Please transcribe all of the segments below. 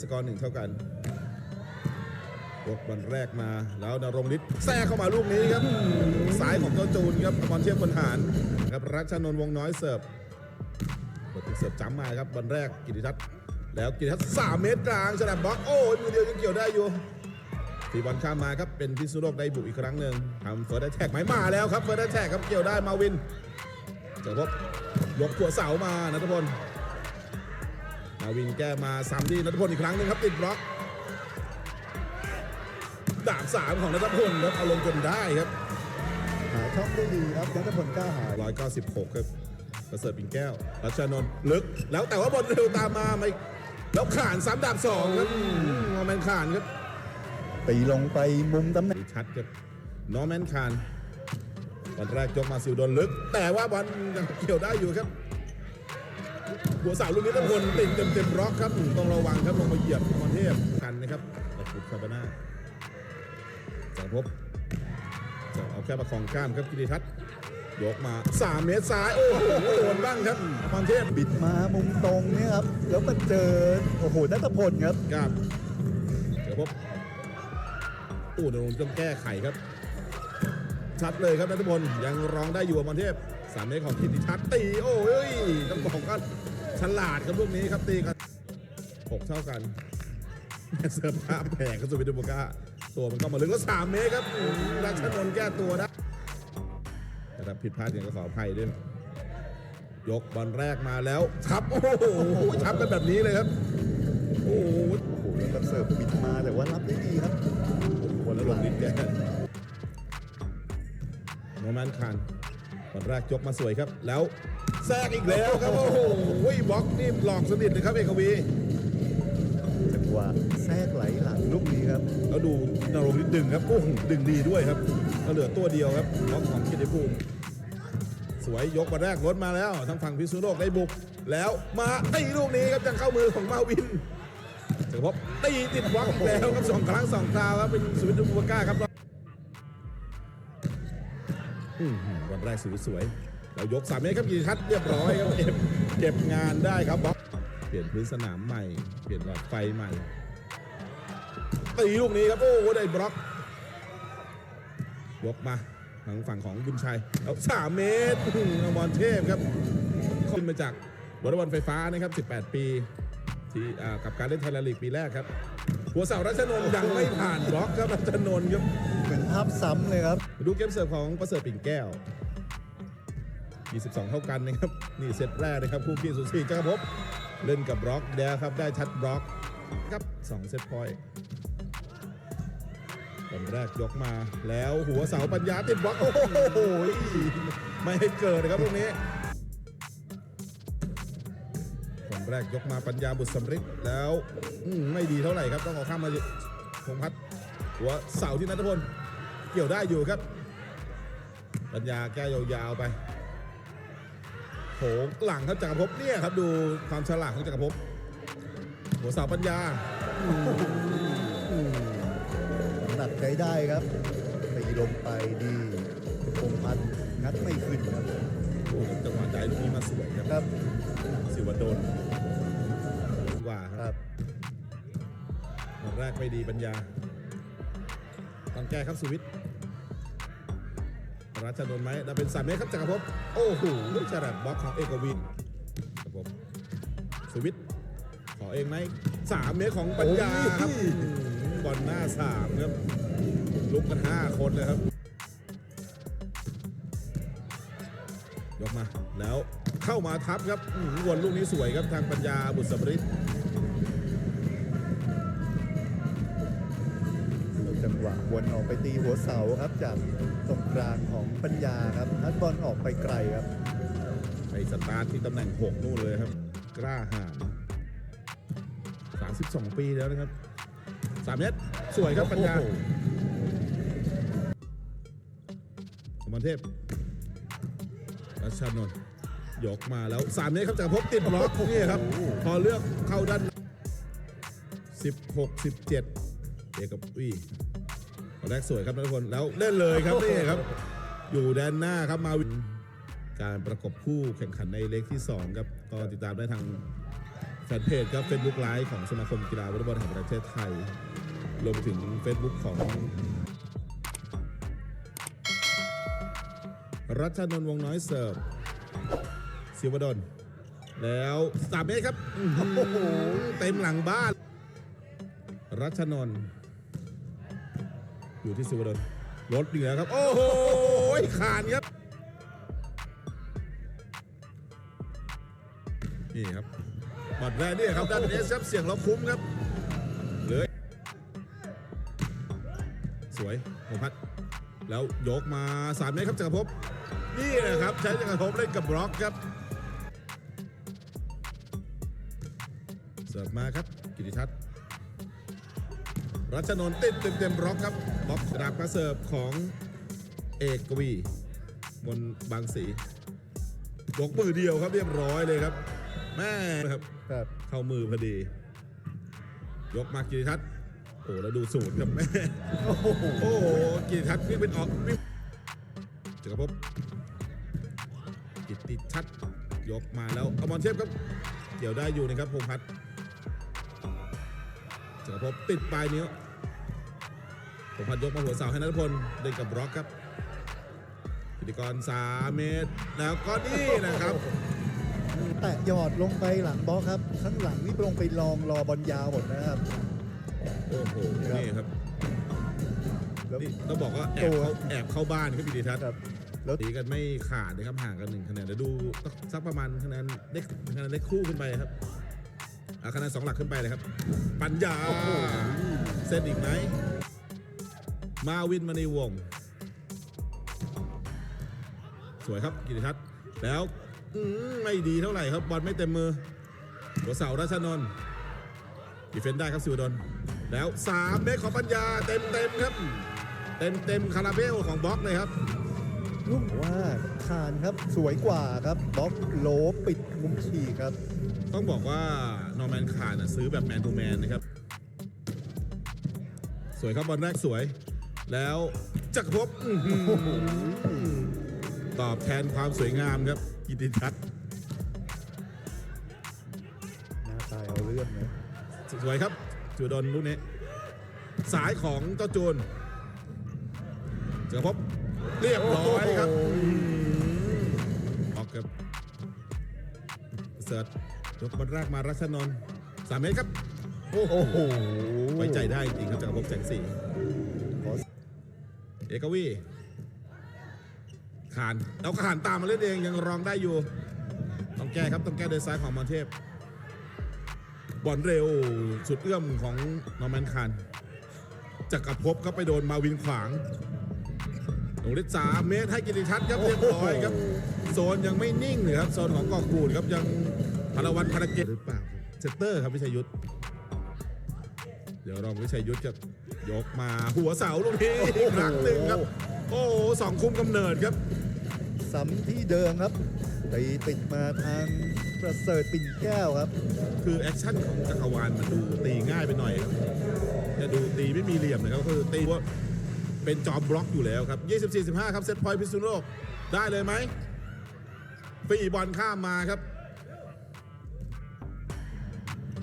สกอร์หนึ่งเท่ากันยกบอลแรกมาแล้วนรงฤทธิ์แทรกเข้ามาลูกนี้ครับซ้ายของเจ้าจูนครับบอลเทียบคนหารครับรัชนนท์วงน้อยเสิร์ฟกดที่เสิร์ฟจ้ำมาครับบอลแรกกิติทัศน์แล้วกิติทัศน์สามเมตรกลางฉลับบล็อกโอ้ยมือเดียวยังเกี่ยวได้อยู่ตีบอลข้ามมาครับเป็นพิษณุโลกได้บุกอีกครั้งหนึ่งทำเฟิร์สแท็กไหมมาแล้วครับเฟิร์สแท็กครับเกี่ยวได้มาวินเจอพบยกหัวเสามานัทพล มาวินแก้มาซ้ำที่นัทพลอีกครั้งหนึงครับติดบล็อกดาบสามของนัทพลครับเอาลงจนได้ครับหาช่องได้ดีครับนัทพลกล้าหาญ196ครับประเสริฐปิงแก้ว รัชนนท์ลึก แล้วแต่ว่าบอลเร็วตามมาไม่แล้วขานซ้ำดาบสองครับนอร์แมนขานครับตีลงไปมุมตำแหน่งชัดครับนอร์แมนขานบอลแรกยกมาซิลโดนลึก แต่ว่าบอลยังเกี่ยวได้อยู่ครับ หัวเสาลูกนี้นัทพลติดเต็มเต็มๆบล็อกครับต้องระวังครับลงมาเหยียบมอนเทพกันนะครับกับฟุตคาบาน่าจักรภพจะเอาแค่ประคองกล้ามครับกิติทัศน์ยกมา 3 เมตรซ้าย โอ้โหโดนบ้างครับพรเทพบิดมามุมตรงเนี่ยครับ แล้วมาเจอ โอ้โหนัทพลครับกล้ามจักรภพอู้นรงค์ต้องแก้ไขครับ ชัดเลยครับนัทพลยังร้องได้อยู่กับพรเทพสามเมตรของกิติทัศน์ตี โอ้ยต้องบอกก็ ฉลาดครับลูกนี้ครับตีกันหกเท่ากันเสิร์ฟภาพแผงก็สุวิทย์บุก้าตัวมันก็มาลึกแล้วสามเมตรครับรัชนนท์แก้ตัวได้นะครับผิดพลาดอย่างก็ขออภัยด้วย ยกบอลแรกมาแล้วทับโอ้โหทับกันแบบนี้เลยครับ โอ้โหแล้วก็เสิร์ฟบิดมาแต่ว่ารับได้ดีครับคนละลงนิดแก่โนแมนคาน บอลแรกยกมาสวยครับ แล้วแทรกอีกแล้วครับ โอ้โหบล็อกนี่หลอกสนิทเลยครับเอกวีจังหวะแทรกไหลหลังลูกนี้ครับ แล้วดูนรงนิดดึงครับโอ้โหดึงดีด้วยครับก็เหลือตัวเดียวครับบล็อกของกิติภูมิสวยยกบอลแรกรถมาแล้วทางฝั่งพิษณุโลกได้บุก แล้วมาตีลูกนี้ครับยังเข้ามือของมาวินจักรภพตีติดบล็อกอีกแล้วครับสองครั้งสองคราวครับเป็นสุวิทย์บุญก้าครับ อืมบอลแรกสวยๆเรายกสามเมตรครับกีทัศเรียบร้อยครับเก็บเก็บงานได้ครับบล็อกเปลี่ยนพื้นสนามใหม่ เปลี่ยนหลอดไฟใหม่ตีลูกนี้ครับโอ้โหได้บล็อกยกมาทางฝั่งของบุญชัยแล้วสามเมตรอื้อหือบอลเทพครับขึ้นมาจากวอลเลย์บอลไฟฟ้านะครับ 18 ปีที่กับการเล่นไทยลนด์ลีกปีแรกครับ หัวเสารัชนนท์ยังไม่ผ่านบล็อกครับรัชนนท์ครับ เหมือนภาพซ้ำเลยครับ ดูเกมเสิร์ฟของประเสริฐปิ่นแก้ว 22 เท่ากันนะครับ นี่เซตแรกนะครับ คู่ขี้สุสีจักรภพเล่นกับบล็อกแล้ครับ ได้ชัดบล็อกครับ 2 เซตพอยต์บอลแรกยกมาแล้วหัวเสาปัญญาติดบล็อก โอ้โห ไม่ให้เกิดนะครับตรงนี้บอลแรกยกมาปัญญาบุตรสำริดแล้วมไม่ดีเท่าไหร่ครับ ต้องเอาข้ามมาพงพัฒหัวเสาที่นัทพล เกี่ยวได้อยู่ครับ ปัญญาแก้ยาวๆไปโผงหลังครับจักรภพเนี่ยครับดูความฉลาดของจักรภพหัวสาวปัญญาหนักใจได้ครับตีลงไปดีคงพันงัดไม่ขึ้นครับโอ้จังหวะได้ลูกนี้มาสวยครับครับ สิวดลกว่าครับรับบอลแรกไม่ดีปัญญา ต้องแก้ครับสุวิทย์รัชนนท์ไหมแล้วเป็นสามเมตรครับจักรภพโอ้โหฉลับบล็อกของเอกวินจักรภพสุวิทย์ขอเองไหมสามเมตรของปัญญาครับบอลหน้าสามครับลุกกันห้าคนเลยครับ ยกมาแล้วเข้ามาทับครับวนลูกนี้สวยครับทางปัญญาบุตรส จังหวะวนออกไปตีหัวเสาครับจากตรงกลางของปัญญาครับนัดบอลออกไปไกลครับไปสตาร์ทที่ตำแหน่ง 6 นู่นเลยครับ กล้าหาญ32 ปีแล้วนะครับสามเมตรสวยครับปัญญาโอ้โหสมรเทพรัชนนท์ยกมาแล้วสามเมตรครับจากรภพติดบล็อกนี่ครับ พอเลือกเข้าด้าน16 17เอกกับวีต อนแรกสวยครับทุกคนแล้วเล่นเลยครับนี่ครับ อยู่แดนหน้าครับมาวินการประกบคู่แข่งขันในเล็กที่ 2 ครับ ก็ติดตามได้ทางแฟนเพจครับ Facebook ไลฟ์ของสมาคมกีฬาวอลเลย์บอลแห่งประเทศไทย รวมถึง Facebook ของ รัชนนท์วงน้อยเสิร์ฟศิวดลแล้วสามเมตรครับอื้อหือเต็มหลังบ้าน รัชนนท์ อยู่ที่ศิวดลรถเหนือครับ โอ้โหขาดครับ นี่ครับบอดแรกนี่ครับด้านเอสครับเสียงเราคุ้มครับเลยสวยโมพัดแล้วยกมาสามเมตรครับจักรภพนี่นะครับ ใช้จักรภพเล่นกับบล็อกครับเสิร์ฟมาครับกิติทัศน์ รัชนนท์ติดเต็มเต็มๆบล็อกครับบล็อกดักมาเสิร์ฟของเอกกวีบนบางสียกมือเดียวครับเรียบร้อยเลยครับ แม่ครับครับเข้ามือพอดี ยกมากิติทัศน์โอ้แล้วดูสูตรครับแม่โอ้โหโอ้โหกิติทัศน์วิ่งเป็นออกวิ่งจักรภพกิติทัศน์ยกมาแล้วอมรเทพครับ เกี่ยวได้อยู่นะครับพงษ์พัฒน์จักรภพติดปลายนิ้ว พงษ์พัฒน์ยกมาหัวเสาให้นัทพลเดินกับบล็อกครับกิติกร3เมตร แล้วก็นี่นะครับ แตะหยอดลงไปหลังบล็อกครับ ข้างหลังนี่ลงไปลองรอบอลยาวหมดนะครับ โอ้โห นี่ครับแล้ว นี่ต้องบอกว่าแอบตัวเข้าแอบเข้าบ้านครับกิติทัศน์ครับ แล้วตีกันไม่ขาดนะครับห่างกันหนึ่งคะแนนเดี๋ยวดูสักประมาณคะแนนเล็กคะแนนเล็กคู่ขึ้นไปครับเอาคะแนนสองหลักขึ้นไปเลยครับ ปัญญาเส้นอีกไหม มาวินมาในวง สวยครับกิติทัศน์แล้วอืมไม่ดีเท่าไหร่ครับบอลไม่เต็มมือ หัวเสาราชนนท์ดีเฟนได้ครับสิวดลแล้ว3เมตรของปัญญาเต็มเต็มๆครับ เต็มเต็มๆคาราเบลของบล็อกเลยครับลูกว่าคานครับสวยกว่าครับบล็อกโหลปิดมุมฉีกครับ ต้องบอกว่านอร์แมนคาร์นะซื้อแบบแมนทูแมนนะครับ สวยครับบอลแรกสวย แล้วจักรภพอื้อหือตอบแทนความสวยงามครับกิติทัศน์หน้าตายเอาเรื่องนะสวยครับจูดนลูกนี้ สายของเจ้าจูนจักรภพเรียบร้อยครับ ออกครับเสิร์ตยกบอลแรกมารัชนนท์สามเมตรครับ โอ้โห ไว้ใจได้จริงครับจักรภพแสงสีขอเอกวีขานแล้วก็ขานตามมาเล่นเองยังรองได้อยู่ ต้องแก้ครับต้องแก้โดยซ้ายของมอนเทพ บอลเร็วสุดเอื้อมของนอร์แมนคานจักรภพครับไปโดนมาวินขวางลงเล็สามเมตรให้กิติทัศน์ครับเรียบร้อยครับ โซนยังไม่นิ่งเลยครับ โซนของกองกูดครับยังพลวัตพลเกตหรือเปล่าครับเซตเตอร์ครับวิชัยยุทธเดี๋ยวรองวิชัยยุทธครับ ยกมาหัวเสาลูกนี้อีกครั้งหนึ่งครับ โอ้โหสองคุมกำเนิดครับ ซ้ำที่เดิมครับตีติดมาทางประเสริฐปิ่นแก้วครับ คือแอคชั่นของจักรวาลมันดูตีง่ายไปหน่อยครับจะดูตีไม่มีเหลี่ยมนะครับก็คือตีว่าเป็นจอมบล็อกอยู่แล้วครับ 24 15 ครับเซตพอยต์พิษณุโลกได้เลยไหมฟรีบอลข้ามมาครับ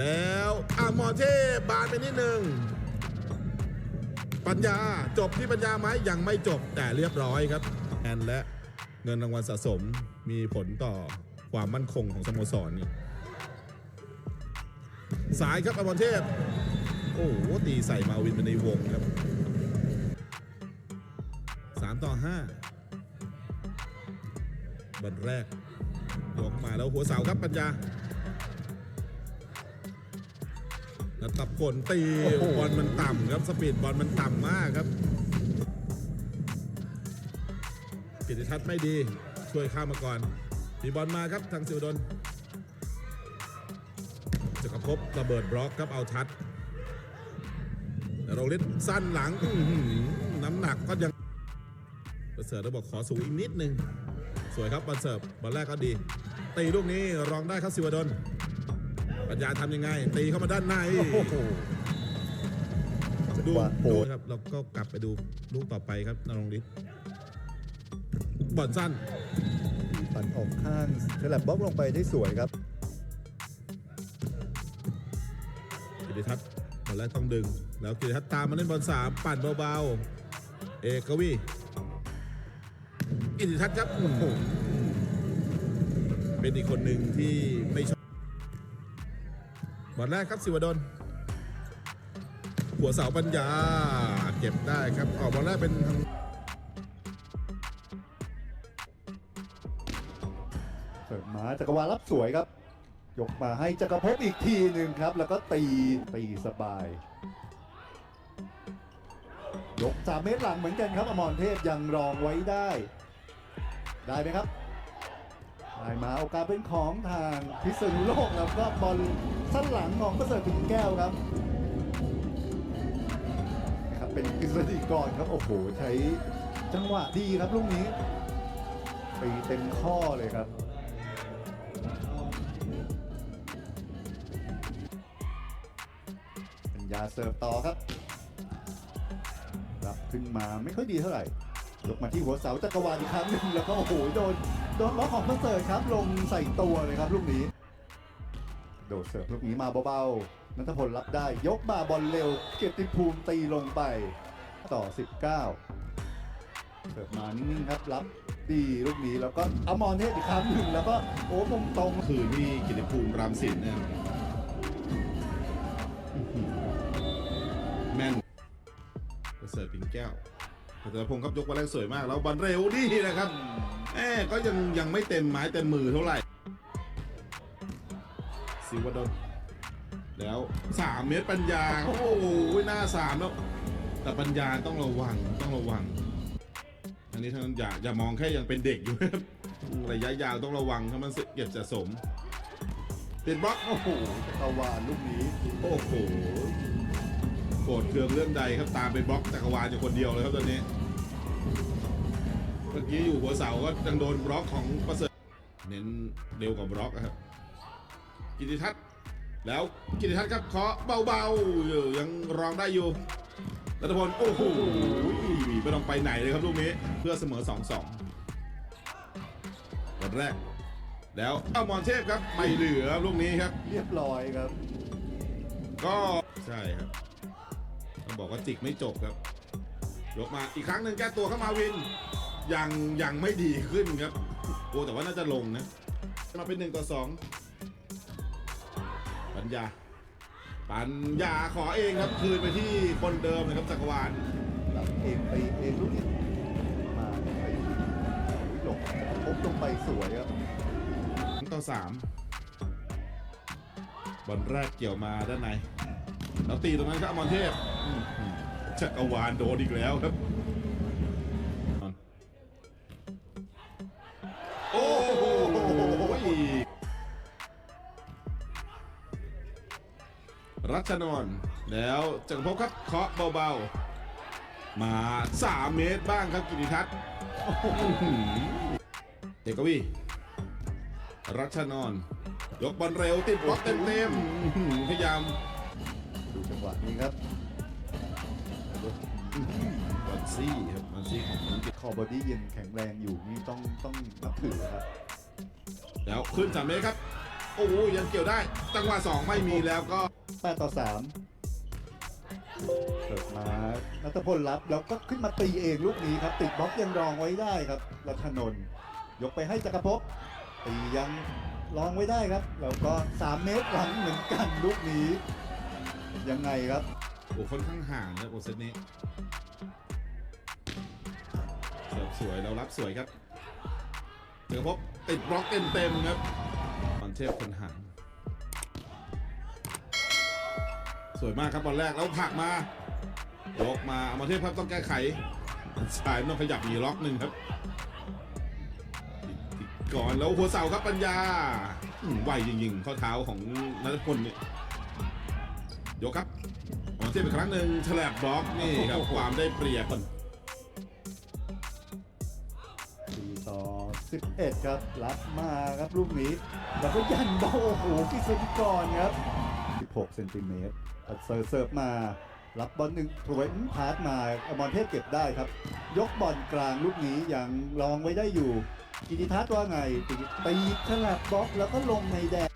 แล้วอามอนเทพบานไปนิดหนึ่ง ปัญญาจบที่ปัญญาไหมยังไม่จบแต่เรียบร้อยครับแอนและเงินรางวัลสะสมมีผลต่อความมั่นคงของสโมสรนี่สายครับอมรเทพ โอ้โหตีใส่มาวินไปในวงครับสามต่อห้าบอลแรกยกมาแล้วหัวเสาครับปัญญา นัตพลตีโอ้โหบอลมันต่ำครับสปีดบอลมันต่ำมากครับกิติทัศน์ไม่ดีช่วยข้ามมาก่อนมีบอลมาครับทางสิวดลจักรภพระเบิดบล็อกครับเอาทัดแต่โรลิสสั้นหลังอื้อหือน้ำหนักก็ยังประเสริฐแล้วบอกขอสูงอีกนิดนึง สวยครับบอลเสิร์ฟบอลแรกก็ดีตีลูกนี้รองได้ครับสิวดล ปัญญาทำยังไง ตีเข้ามาด้านในโอ้โหดูว่าโหดูดครับเราก็กลับไปดูลูกต่อไปครับนรงฤทธิ์บอลสั้นปั่นออกข้างฉลับบล็อกลงไปได้สวยครับกิติทัศน์บอลแรกต้องดึง แล้วกิติทัศน์ตามมาเล่นบอลสามปั่นเบาๆ เอกวีกิติทัศน์ครับโอ้โหเป็นอีกคนหนึ่งที่ไม่ชอบบ อลแรกครับสิวดลหัวเสาปัญญา เก็บได้ครับออกบอลแรกเป็นเสร์ฟมาจักรวาลรับสวยครับ ยกมาให้จักรภพอีกทีหนึ่งครับ แล้วก็ตีตีสบาย ยกสามเมตรหลังเหมือนกันครับ อมรเทพยังรองไว้ได้ ได้ไหมครับ ได้มาโอกาสเป็นของทางพิษณุโลกแล้วก็บอลสั้นหลังของประเสริฐถึงแก้วครับนะครับเป็นกฤษฎีกรครับโอ้โหใช้จังหวะดีครับลูกนี้ตีเต็มข้อเลยครับปัญญาเสิร์ฟต่อครับรับขึ้นมาไม่ค่อยดีเท่าไหร่ยกมาที่หัวเสาจักรวาลอีกครั้งหนึ่งแล้วก็โอ้โหโดน โดนล็อกของประเสริฐครับ ลงใส่ตัวเลยครับลูกนี้ โดดเสิร์ฟลูกนี้มาเบาๆนัทพลรับได้ยกมาบอลเร็ว เกียรติภูมิตีลงไป ต่อ 19 เสิร์ฟมานิ่งๆครับรับดีลูกนี้แล้วก็อมรเทพอีกครั้งหนึ่งแล้วก็โอ้มุมตรงคืนที่กิติภูมิรามสินเนี่ยแม่นประเสริฐปิ่นแก้ว แต่พงศ์ครับยกบอลแรกสวยมาก แล้วบอลเร็วดีนะครับแอบก็ยังยังไม่เต็มไม้เต็มมือเท่าไหร่สิวดลแล้วสามเมตรปัญญา โอ้โหหน้าสามแล้ว แต่ปัญญาต้องระวังต้องระวัง อันนี้ท่านอย่าอย่ามองแค่ยังเป็นเด็กอยู่นะครับระยะยาวต้องระวังถ้ามันเก็บสะสมติดบล็อกโอ้โหจักรวาลลูกนี้ โอ้โห โกรธเคืองเรื่องใดครับตามไปบล็อกจักรวาลอยู่คนเดียวเลยครับตอนนี้ เมื่อกี้อยู่หัวเสาก็ยังโดนบล็อกของประเสริฐเน้นเร็วกว่าบล็อกอะครับ กิติทัศน์แล้วกิติทัศน์ครับเคาะเบาๆอยู่ยังรองได้อยู่รัตพลโอ้โหไม่ต้องไปไหนเลยครับลูกนี้เพื่อเสมอ 2-2วันแรก แล้วเอามอนเทพครับไม่เหลือลูกนี้ครับ เรียบร้อยครับ ก็ใช่ครับ ต้องบอกว่าจิกไม่จบครับยกมาอีกครั้งหนึ่งแก้ตัวเข้ามาวิน ยังยังไม่ดีขึ้นครับโอ้แต่ว่าน่าจะลงนะมาเป็นหนึ่งต่อสองปัญญา ปัญญาขอเองครับคืนไปที่คนเดิมนะครับจักรวาลรับเองไปเองลูกนี้มาไปหลบพบลงไปสวยครับต่อสามบอลแรกเกี่ยวมาด้านในแล้วตีตรงนั้นครับอมรเทพอื้อหือ จักรวาลโดนอีกแล้วครับ โอ้โหรัชนนท์แล้วจักรภพครับเคาะเบาๆ มา 3 เมตรบ้างครับกิติทัศน์อื้อหือเอกวีรัชนนท์ยกบอลเร็วติดบล็อกเต็มๆพยายามดูจังหวะนี้ครับ บอลซี่ครับบอลซี่ของน้องเกดคอบอดี้ยังแข็งแรงอยู่นี่ต้องต้องนับถือครับ แล้วขึ้นสามเมตรครับ โอ้โหยังเกี่ยวได้ จังหวะสองไม่มีแล้วก็8ต่อ3เสิร์ฟมานัทพลรับแล้วก็ขึ้นมาตีเองลูกนี้ครับ ติดบล็อกยังรองไว้ได้ครับรัชนนท์ยกไปให้จักรภพตียังรองไว้ได้ครับ แล้วก็ 3 เมตรหลังเหมือนกันลูกนี้ ยังไงครับ โอ้ค่อนข้างห่างนะโอเซตนี้ เสิร์ฟสวยเรารับสวยครับเจอพบติดบล็อกเต็มๆครับบอลเทพคนห่างสวยมากครับบอลแรกแล้วผลักมายกมาเอามาเทพครับต้องแก้ไขสายต้องขยับอีกล็อกหนึ่งครับติดก่อนแล้วหัวเสาครับปัญญาอืมไวจริงๆข้อเท้าของนัทพลเนี่ยยกครับของเทียบอีกครั้งหนึ่งฉลบบล็อกนี่ครับความได้เปรียบ 11 ครับ รับมาครับลูกนี้แล้วก็ยันเบาโอ้โหกิษฎีกรครับ 16 เซนติเมตรอัดเซิร์ฟเซิร์ฟมา รับบอลหนึ่งถวยพาสมาอมรเทพเก็บได้ครับ ยกบอลกลางลูกนี้อย่างรองไว้ได้อยู่ กิติทัศน์ว่าไงตีขลับบล็อกแล้วก็ลงในแดน